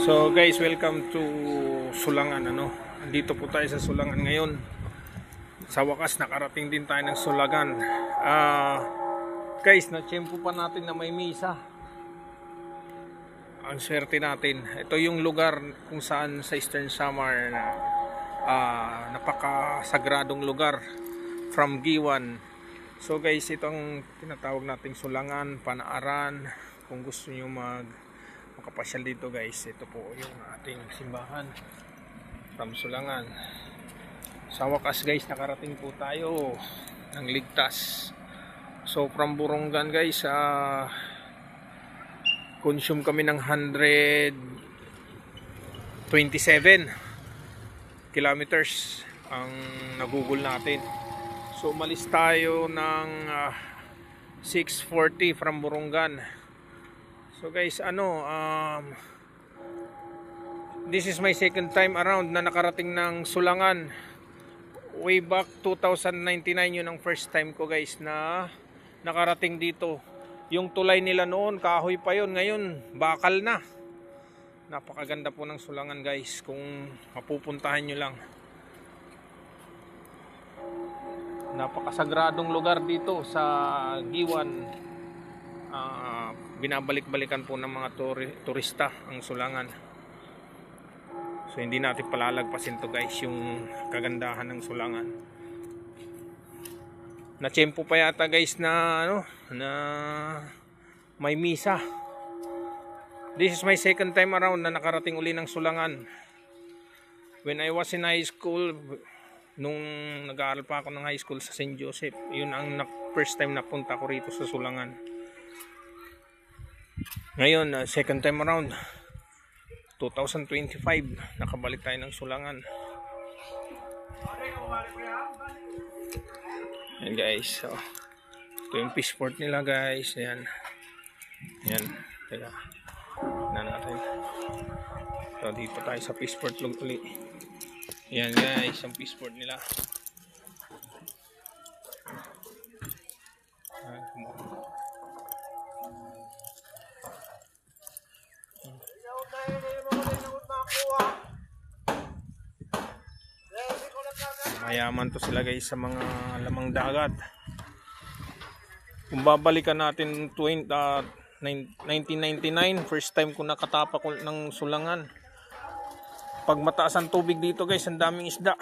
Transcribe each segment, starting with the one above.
So guys, welcome to Sulangan ano. Andito po tayo sa Sulangan ngayon. Sa wakas nakarating din tayo ng Sulangan. Ah, guys, na-tsempo pa natin na may misa. Ang swerte natin. Ito yung lugar kung saan sa Eastern Samar na ah, napakasagradong lugar from Giwan. So guys, itong tinatawag nating Sulangan, Panaaran. Kung gusto nyo mag makapasyal dito guys. Ito po yung ating simbahan from Sulangan. Sa wakas guys nakarating po tayo ng ligtas. So from Burungan guys ah consume kami ng 127 kilometers ang nagugol natin. So umalis tayo ng ah, 640 from Burungan So guys, ano, um, this is my second time around na nakarating ng Sulangan. Way back 2099 yun ang first time ko guys na nakarating dito. Yung tulay nila noon, kahoy pa yun. Ngayon, bakal na. Napakaganda po ng Sulangan guys kung mapupuntahan nyo lang. Napakasagradong lugar dito sa Giwan. Ah, binabalik-balikan po ng mga turi- turista ang Sulangan. So hindi natin palalagpasin to guys yung kagandahan ng Sulangan. Na-tsempo pa yata guys na ano na may misa. This is my second time around na nakarating uli ng Sulangan. When I was in high school, nung nag-aaral pa ako ng high school sa St. Joseph, yun ang na- first time napunta ko rito sa Sulangan. Ngayon, uh, second time around, 2025, nakabalik tayo ng Sulangan. Ayan guys, so, ito yung fishport nila guys, ayan. Ayan, kaya, na natin. So, dito tayo sa fishport lug uli. Ayan guys, ang fishport nila. Mayaman to sila guys sa mga lamang dagat. Kung babalikan natin 20, ah, nine- 1999, first time ko nakatapak ko ng sulangan. Pag mataas ang tubig dito guys, ang daming isda.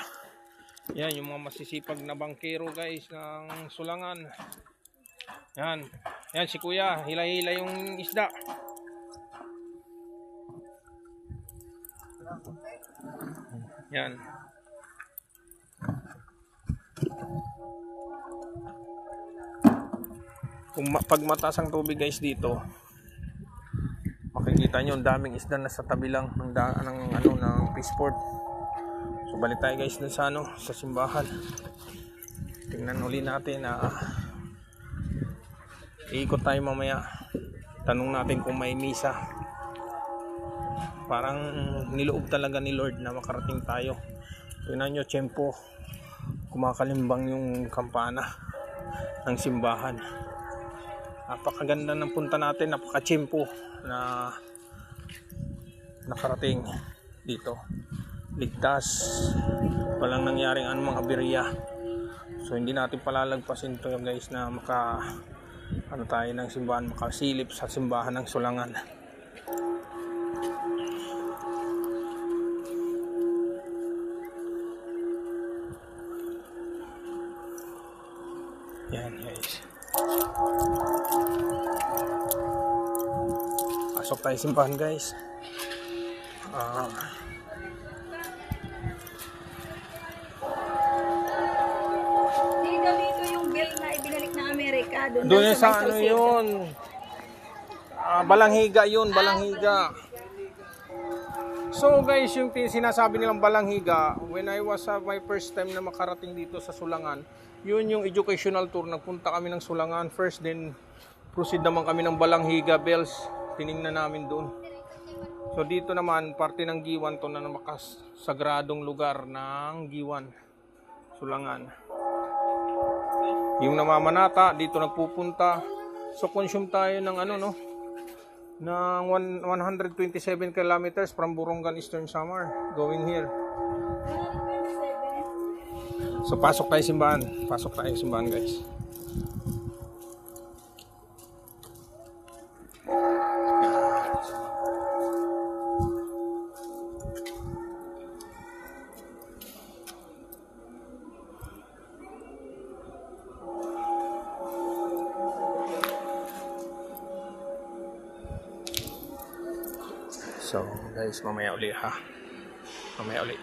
Yan, yung mga masisipag na bangkero guys ng sulangan. Yan. Yan si kuya, hila-hila yung isda. Yan. Kung pag mataas ang tubig guys dito, makikita nyo ang daming isda na sa tabi lang ng, ng ano ng fishport. So balik tayo guys dun sa ano sa simbahan. Tingnan uli natin na iikot tayo mamaya. Tanong natin kung may misa. Parang niloob talaga ni Lord na makarating tayo. Tingnan nyo, tiyempo. Kumakalimbang yung kampana ng simbahan. Napakaganda ng punta natin, napaka-tiyempo na nakarating dito. Ligtas. Walang nangyaring anumang aberya. So hindi natin palalagpasin to guys na maka ano tayo ng simbahan, makasilip sa simbahan ng Sulangan. Pasok tayo simbahan guys. Ah, Dito yung bill na ibinalik ng Amerika. Doon, doon sa Metro ano yun. Ah, balanghiga yun, balanghiga. So guys, yung sinasabi nilang balanghiga, when I was uh, my first time na makarating dito sa Sulangan, yun yung educational tour. Nagpunta kami ng Sulangan first, then proceed naman kami ng Balanghiga Bells. Tiningnan namin doon. So dito naman, parte ng Giwan to na namakas sagradong lugar ng Giwan, Sulangan. Yung namamanata, dito nagpupunta. So consume tayo ng ano no, ng one- 127 kilometers from Borongan Eastern Samar going here. 127. So pasok tayo simbahan. Pasok tayo simbahan guys. So guys, mamaya uli ha. Mamaya uli.